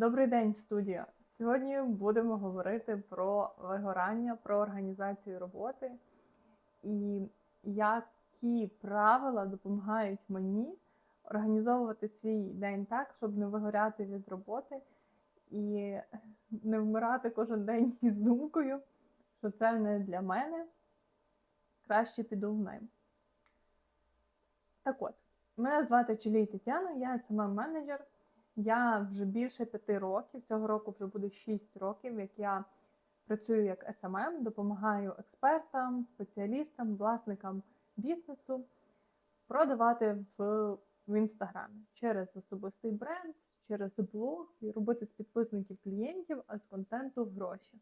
Добрий день, студія. Сьогодні будемо говорити про вигорання, про організацію роботи і які правила допомагають мені організовувати свій день так, щоб не вигоряти від роботи і не вмирати кожен день із думкою, що це не для мене. Краще піду в найм. Так от, мене звати Челій Тетяна, я smm менеджер я вже більше п'яти років, цього року вже буде шість років, як я працюю як SMM, допомагаю експертам, спеціалістам, власникам бізнесу продавати в в інстаграмі через особистий бренд, через блог і робити з підписників клієнтів, а з контенту гроші.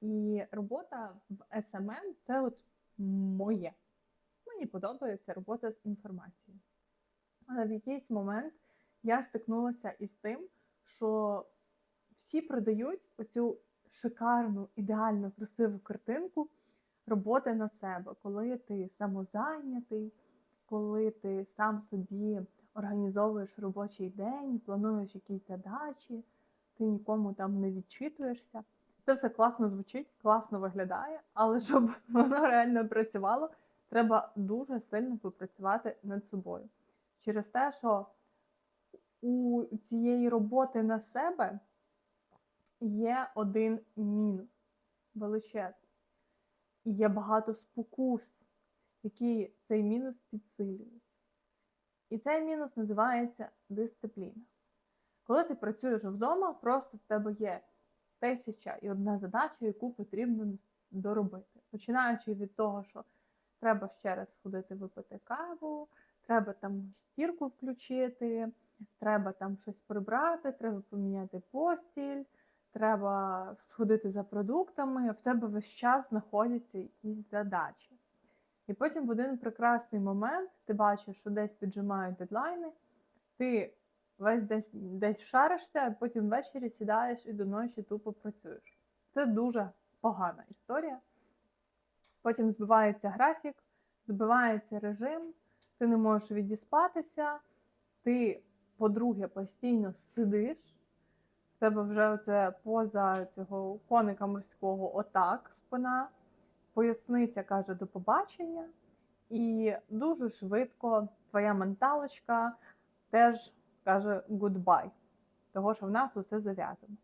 І робота в SMM це от моє. Мені подобається робота з інформацією. Але в якийсь момент я стикнулася із тим, що всі продають оцю шикарну, ідеальну, красиву картинку роботи на себе, коли ти самозайнятий, коли ти сам собі організовуєш робочий день, плануєш якісь задачі, ти нікому там не відчитуєшся. Це все класно звучить, класно виглядає, але щоб воно реально працювало, треба дуже сильно попрацювати над собою. Через те, що у цієї роботи на себе є один мінус величезний. І є багато спокус, які цей мінус підсилюють. І цей мінус називається дисципліна. Коли ти працюєш вдома, просто в тебе є тисяча і одна задача, яку потрібно доробити. Починаючи від того, що треба ще раз сходити випити каву, треба там стірку включити, треба там щось прибрати, треба поміняти постіль, треба сходити за продуктами, в тебе весь час знаходяться якісь задачі. І потім в один прекрасний момент ти бачиш, що десь піджимають дедлайни, ти весь десь десь шаришся, а потім ввечері сідаєш і до ночі тупо працюєш. Це дуже погана історія. Потім збивається графік, збивається режим, ти не можеш відіспатися, ти по-друге, постійно сидиш, в тебе вже оце поза цього коника морського отак спина, поясниця каже до побачення, і дуже швидко твоя менталочка теж каже goodbye, того, що в нас усе зав'язано.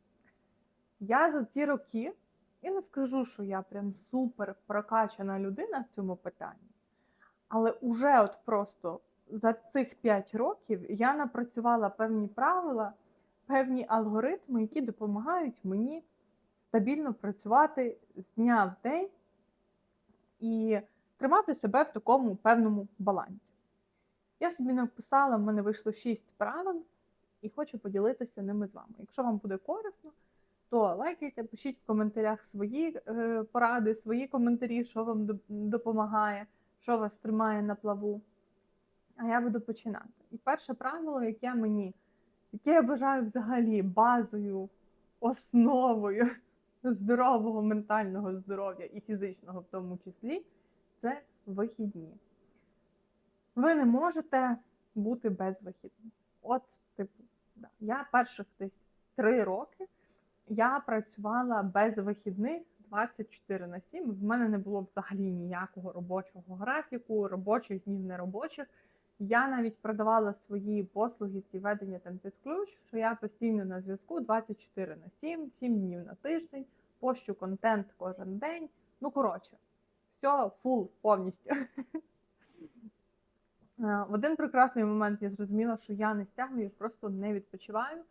Я за ці роки, і не скажу, що я прям супер прокачана людина в цьому питанні, але уже от просто за цих 5 років я напрацювала певні правила, певні алгоритми, які допомагають мені стабільно працювати з дня в день і тримати себе в такому певному балансі. Я собі написала, в мене вийшло 6 правил, і хочу поділитися ними з вами. Якщо вам буде корисно, то лайкайте, пишіть в коментарях свої е, поради, свої коментарі, що вам допомагає, що вас тримає на плаву. А я буду починати. І перше правило, яке мені, яке я вважаю взагалі базою, основою здорового ментального здоров'я і фізичного в тому числі, це вихідні. Ви не можете бути без вихідних. От, типу, да. я перших десь три роки я працювала без вихідних 24 на 7. В мене не було взагалі ніякого робочого графіку, робочих днів неробочих. Я навіть продавала свої послуги, ці ведення там під ключ, що я постійно на зв'язку 24 на 7, 7 днів на тиждень, пощу контент кожен день. Ну, коротше, все фул повністю. В один прекрасний момент я зрозуміла, що я не стягую, просто не відпочиваю.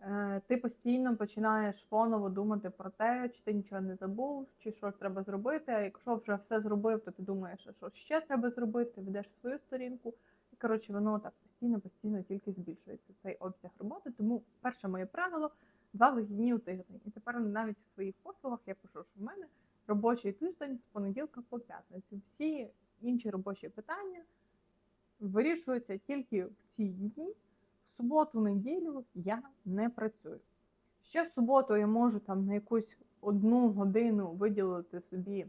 Е, ти постійно починаєш фоново думати про те, чи ти нічого не забув, чи що треба зробити. А якщо вже все зробив, то ти думаєш, що ще треба зробити, ведеш свою сторінку. Коротше, воно так постійно-постійно тільки збільшується цей обсяг роботи. Тому перше моє правило два вихідні у тиждень. І тепер навіть в своїх послугах я пишу, що в мене робочий тиждень з понеділка по п'ятницю. Всі інші робочі питання вирішуються тільки в ці дні. В суботу-неділю я не працюю. Ще в суботу я можу там на якусь одну годину виділити собі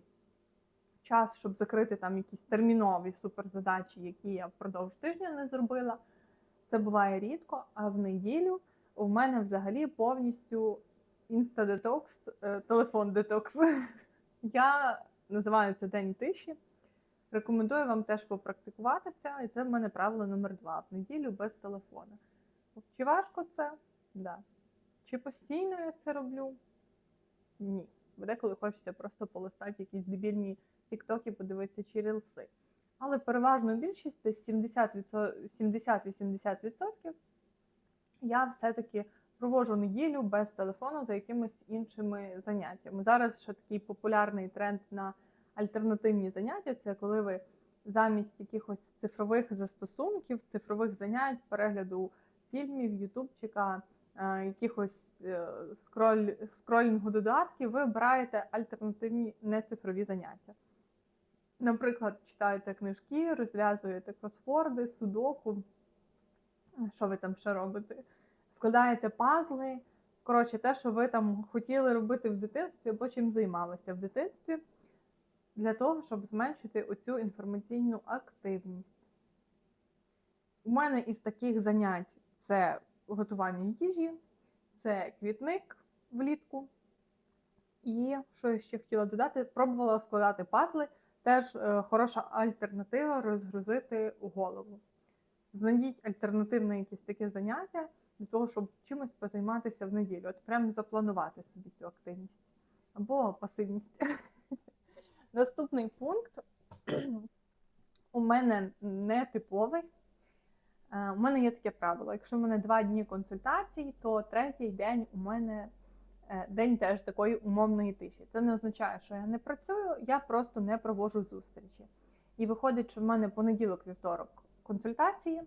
час, щоб закрити там якісь термінові суперзадачі, які я впродовж тижня не зробила. Це буває рідко, а в неділю у мене взагалі повністю інстадетокс, е, телефон детокс. Я називаю це день тиші. Рекомендую вам теж попрактикуватися, і це в мене правило номер два в неділю без телефона. Чи важко це? Да. Чи постійно я це роблю? Ні. Деколи хочеться просто полистати якісь дебільні тіктоки, подивитися чи рілси. Але переважно більшість, десь 70-80% я все-таки проводжу неділю без телефону за якимись іншими заняттями. Зараз ще такий популярний тренд на альтернативні заняття це коли ви замість якихось цифрових застосунків, цифрових занять, перегляду фільмів, ютубчика, якихось е, скроль, скролінгу додатків, ви обираєте альтернативні нецифрові заняття. Наприклад, читаєте книжки, розв'язуєте кросворди, судоку. Що ви там ще робите? Складаєте пазли. Коротше, те, що ви там хотіли робити в дитинстві, або чим займалися в дитинстві, для того, щоб зменшити оцю інформаційну активність. У мене із таких занять це готування їжі, це квітник влітку. І що я ще хотіла додати, пробувала складати пазли. Теж е, хороша альтернатива розгрузити голову. Знайдіть альтернативне якесь таке заняття для того, щоб чимось позайматися в неділю. От прямо запланувати собі цю активність або пасивність. Наступний пункт у мене не типовий. Е, У мене є таке правило: якщо в мене два дні консультацій, то третій день у мене е, день теж такої умовної тиші. Це не означає, що я не працюю, я просто не проводжу зустрічі. І виходить, що в мене понеділок, вівторок консультації,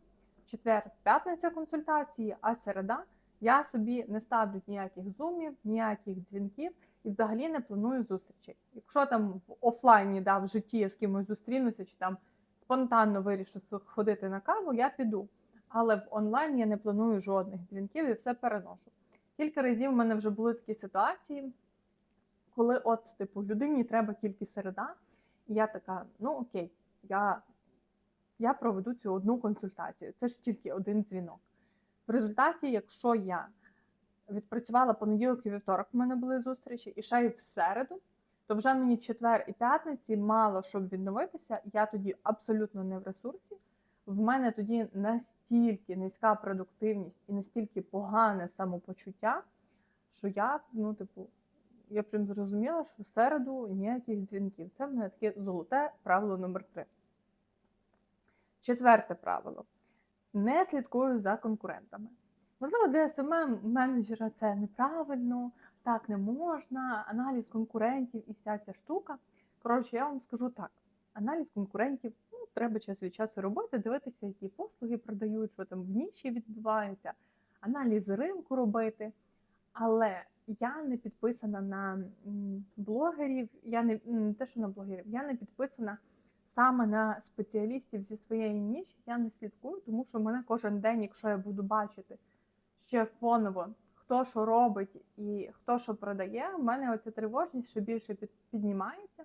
четвер, п'ятниця консультації, а середа я собі не ставлю ніяких зумів, ніяких дзвінків і взагалі не планую зустрічей. Якщо там в офлайні да, в житті я з кимось зустрінуся, чи там спонтанно вирішу ходити на каву, я піду. Але в онлайн я не планую жодних дзвінків і все переношу. Кілька разів в мене вже були такі ситуації, коли, от, типу, людині треба тільки середа, і я така: ну окей, я, я проведу цю одну консультацію. Це ж тільки один дзвінок. В результаті, якщо я відпрацювала понеділок і вівторок, в мене були зустрічі, і ще й в середу, то вже мені четвер і п'ятниці мало щоб відновитися. Я тоді абсолютно не в ресурсі. В мене тоді настільки низька продуктивність і настільки погане самопочуття, що я, ну, типу, я прям зрозуміла, що в середу ніяких дзвінків. Це в мене таке золоте правило номер три. Четверте правило: не слідкую за конкурентами. Можливо, для СММ менеджера це неправильно, так не можна, аналіз конкурентів і вся ця штука. Коротше, я вам скажу так: аналіз конкурентів ну, треба час від часу робити, дивитися, які послуги продають, що там в ніші відбувається, аналіз ринку робити. Але я не підписана на блогерів, я не, не те, що на блогерів, я не підписана саме на спеціалістів зі своєї ніші. Я не слідкую, тому що мене кожен день, якщо я буду бачити ще фоново, хто що робить і хто що продає, в мене оця тривожність ще більше піднімається,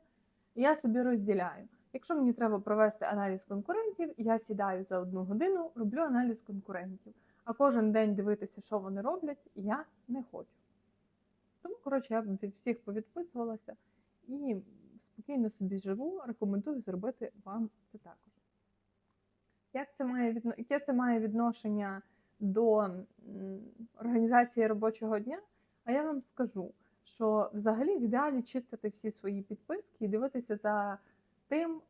і я собі розділяю. Якщо мені треба провести аналіз конкурентів, я сідаю за одну годину, роблю аналіз конкурентів. А кожен день дивитися, що вони роблять, я не хочу. Тому, коротше, я від всіх повідписувалася і спокійно собі живу, рекомендую зробити вам це також. Як це має відно... Яке це має відношення до організації робочого дня? А я вам скажу, що взагалі в ідеалі чистити всі свої підписки і дивитися за тим,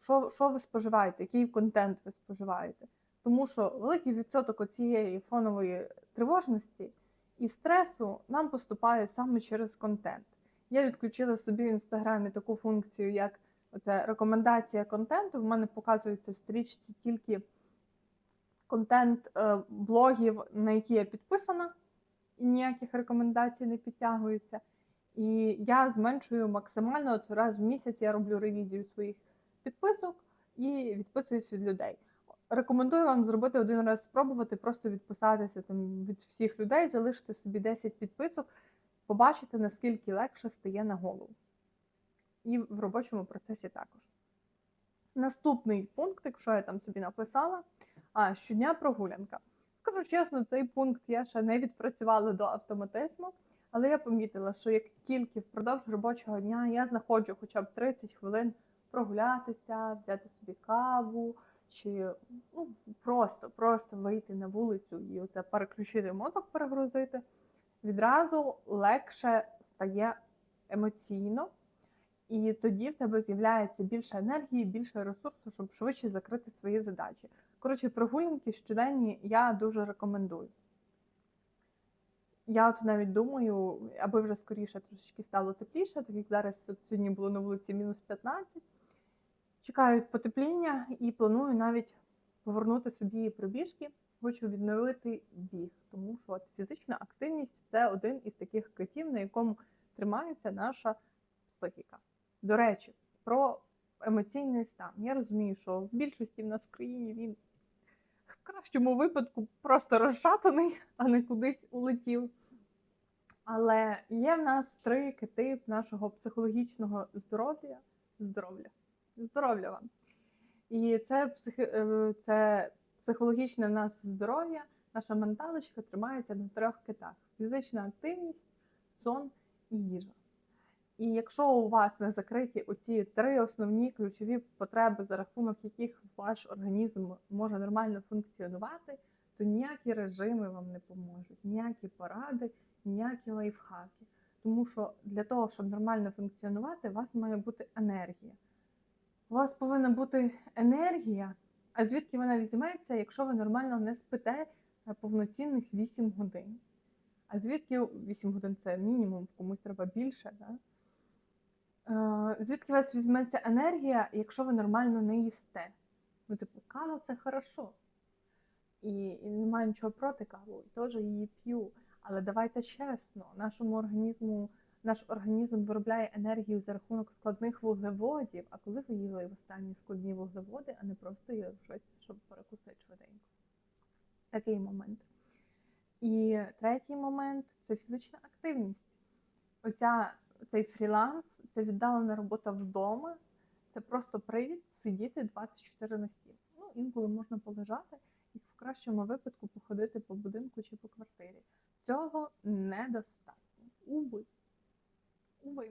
що, що ви споживаєте, який контент ви споживаєте. Тому що великий відсоток цієї фонової тривожності і стресу нам поступає саме через контент. Я відключила собі в інстаграмі таку функцію, як оце рекомендація контенту. В мене показується в стрічці тільки контент е, блогів, на які я підписана, і ніяких рекомендацій не підтягується. І я зменшую максимально от раз в місяць я роблю ревізію своїх підписок і відписуюсь від людей. Рекомендую вам зробити один раз спробувати, просто відписатися там від всіх людей, залишити собі 10 підписок, побачити, наскільки легше стає на голову. І в робочому процесі також. Наступний пункт, якщо я там собі написала, а щодня прогулянка. Скажу чесно, цей пункт я ще не відпрацювала до автоматизму, але я помітила, що як тільки впродовж робочого дня я знаходжу хоча б 30 хвилин прогулятися, взяти собі каву, чи ну, просто, просто вийти на вулицю і оце переключити мозок, перегрузити, відразу легше стає емоційно, і тоді в тебе з'являється більше енергії, більше ресурсу, щоб швидше закрити свої задачі. Коротше, прогулянки щоденні я дуже рекомендую. Я от навіть думаю, аби вже скоріше трошечки стало тепліше, так як зараз сьогодні було на вулиці мінус 15. Чекаю потепління і планую навіть повернути собі пробіжки. Хочу відновити біг, тому що от фізична активність це один із таких китів, на якому тримається наша психіка. До речі, про емоційний стан. Я розумію, що в більшості в нас в країні він в кращому випадку просто розшатаний, а не кудись улетів. Але є в нас три кити нашого психологічного здоров'я. Здоров'я. Здоров'я вам. І це, психи... е, це психологічне в нас здоров'я, наша менталочка тримається на трьох китах: фізична активність, сон і їжа. І якщо у вас не закриті оці три основні ключові потреби, за рахунок яких ваш організм може нормально функціонувати, то ніякі режими вам не поможуть, ніякі поради, ніякі лайфхаки. Тому що для того, щоб нормально функціонувати, у вас має бути енергія. У вас повинна бути енергія, а звідки вона візьметься, якщо ви нормально не спите повноцінних 8 годин? А звідки 8 годин це мінімум, комусь треба більше. Да? Е, Звідки у вас візьметься енергія, якщо ви нормально не їсте? Ну, типу, кава це хорошо. І, і немає нічого проти кави, і теж її п'ю. Але давайте чесно, нашому організму, наш організм виробляє енергію за рахунок складних вуглеводів. А коли ви їли в останні складні вуглеводи, а не просто їли щось, щоб перекусити швиденько. Такий момент. І третій момент це фізична активність. Оця, цей фріланс, це віддалена робота вдома, це просто привід сидіти 24 на 7. Ну, інколи можна полежати і в кращому випадку походити по будинку чи по квартирі. Цього недостатньо. Уви. Уви.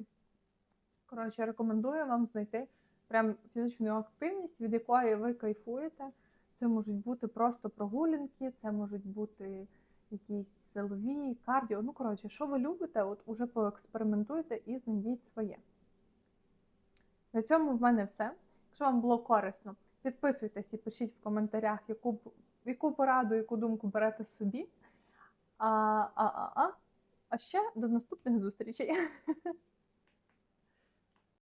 Коротше, рекомендую вам знайти прям фізичну активність, від якої ви кайфуєте. Це можуть бути просто прогулянки, це можуть бути якісь силові, кардіо. Ну, коротше, що ви любите, от уже поекспериментуйте і знайдіть своє. На цьому в мене все. Якщо вам було корисно, підписуйтесь і пишіть в коментарях, яку, яку пораду, яку думку берете собі. А, а, а, а. а ще до наступних зустрічей.